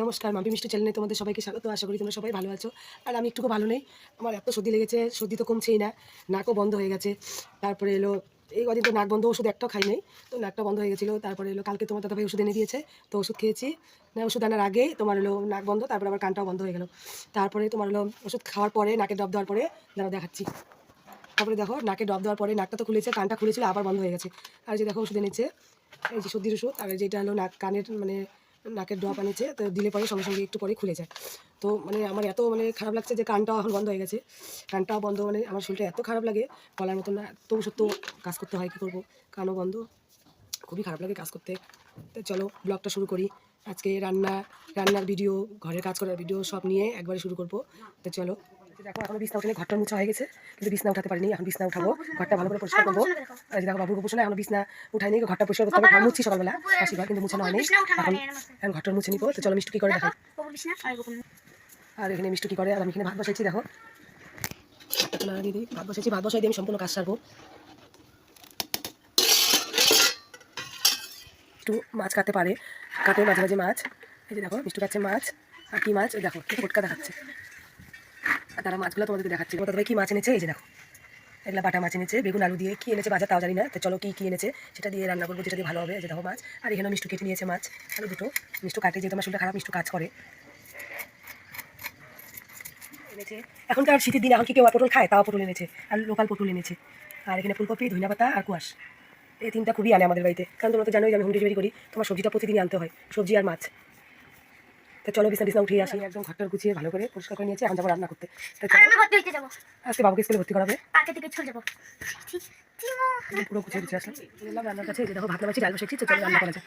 নমস্কার, মাম্পি মিষ্টি চ্যানেলে তোমাদের সবাইকে স্বাগত। আশা করি তোমরা সবাই ভালো আছো। আর আমি একটুকু ভালো নেই। আমার এত সর্দি লেগেছে, সর্দি তো কমছেই না। নাকও বন্ধ হয়ে গেছে। তারপরে এলো, এই কদিন তো নাক বন্ধ ওষুধ একটাও খাই নাই। তো নাকটা বন্ধ হয়ে গেছিল। তারপরে এলো, কালকে তোমার দাদাভাই ওষুধ এনে দিয়েছে। তো ওষুধ খেয়েছি। না, ওষুধ আনার আগে তোমার হলো নাক বন্ধ, তারপরে আবার কানটাও বন্ধ হয়ে গেল। তারপরে তোমার হলো ওষুধ খাওয়ার পরে নাকে ডব দেওয়ার পরে দাঁড়া দেখাচ্ছি। তারপরে দেখো, নাকে ডব দেওয়ার পরে নাকটা তো খুলেছে, কানটা খুলেছিল, আবার বন্ধ হয়ে গেছে। আর যে দেখো, ওষুধ এনেছে। এই যে সর্দির ওষুধ, আর যেটা হলো নাক, কানের মানে নাকের ড্রপ আনেছে তো দিলে পরে সঙ্গে সঙ্গে একটু পরে খুলে যায়। তো মানে আমার এত মানে খারাপ লাগছে যে কানটাও এখন বন্ধ হয়ে গেছে। কানটাও বন্ধ মানে আমার শরীরটা এত খারাপ লাগে, বলার মতো না তো সত্য কাজ করতে হয়, কী করব? কানও বন্ধ, খুবই খারাপ লাগে কাজ করতে। তো চলো, ব্লগটা শুরু করি। আজকে রান্না, রান্নার ভিডিও ঘরের কাজ করার ভিডিও সব নিয়ে একবারে শুরু করব। তো চলো। দেখো এখনও বিছনা উঠে ঘরটা মুছা হয়ে গেছে কিন্তু বিছনা উঠাতে পারিনি এখন বিছনা উঠাবো ঘরটা ভালো করে পরিষ্কার করব। আর দেখো বাবুর গোপোষণা এখন বিছনা উঠাইনি ঘরটা পরিষ্কার করতে হবে মুছছি সকালবেলা আসিবার কিন্তু মুছানো হয়নি। এখন এখন ঘরটা মুছে নিবো তো চলো মিষ্টি কি করে দেখো আর এখানে মিষ্টি কি করে আর আমি এখানে ভাত বসাইছি দেখো। দিদি ভাত বসাইছি ভাত বসাই দিয়ে আমি সম্পূর্ণ কাজ সারবো। একটু মাছ কাটতে পারে কাটে মাঝে মাঝে মাছ। এই যে দেখো মিষ্টি কাটছে মাছ আর কি মাছ দেখো ফটকা দেখাচ্ছে। আর তারা মাছগুলো তোমাদেরকে দেখাচ্ছি। থেকে কী মাছ এনেছে? এই যে দেখো। এগুলা বাটা মাছ এনেছে, বেগুন, আলু দিয়ে। কী এনেছে বাজার তাও জানি না, তো চলো কী কী এনেছে সেটা দিয়ে রান্না করব, যেটা দিয়ে ভালো হবে যে দেখো মাছ। আর এখানে মিষ্টি কেটে নিয়েছে মাছ, আলু দুটো। মিষ্টি কাটে, যেহেতু আমার খারাপ, মিষ্টি কাজ করে। এনেছে। এখনকার শীতের দিনে এখন কি কেউ পটল খায়? তাও পটল এনেছে, আর লোকাল পটল এনেছে। আর এখানে ফুলকপি, ধনিয়া পাতা আর কুয়াশ। এই তিনটা খুবই আনে আমাদের বাড়িতে। কারণ তোমরা তো জানোই আমি হোম ডেলিভারি করি, তোমার সবজিটা প্রতিদিনই আনতে হয়, সবজি আর মাছ। তো চলো বিছনা বিছনা উঠিয়ে আসি একদম ঘরটার গুছিয়ে ভালো করে পরিষ্কার করে নিয়েছি এখন যাব রান্না করতে। আজকে বাবুকে স্কুলে ভর্তি করাবে। আগে থেকে চলে যাব। পুরো গুছিয়ে গুছিয়ে আসলাম। রান্নার কাছে দেখো ভাত নামাচ্ছি ডাল বসেছি তো চলো রান্না করা যাক।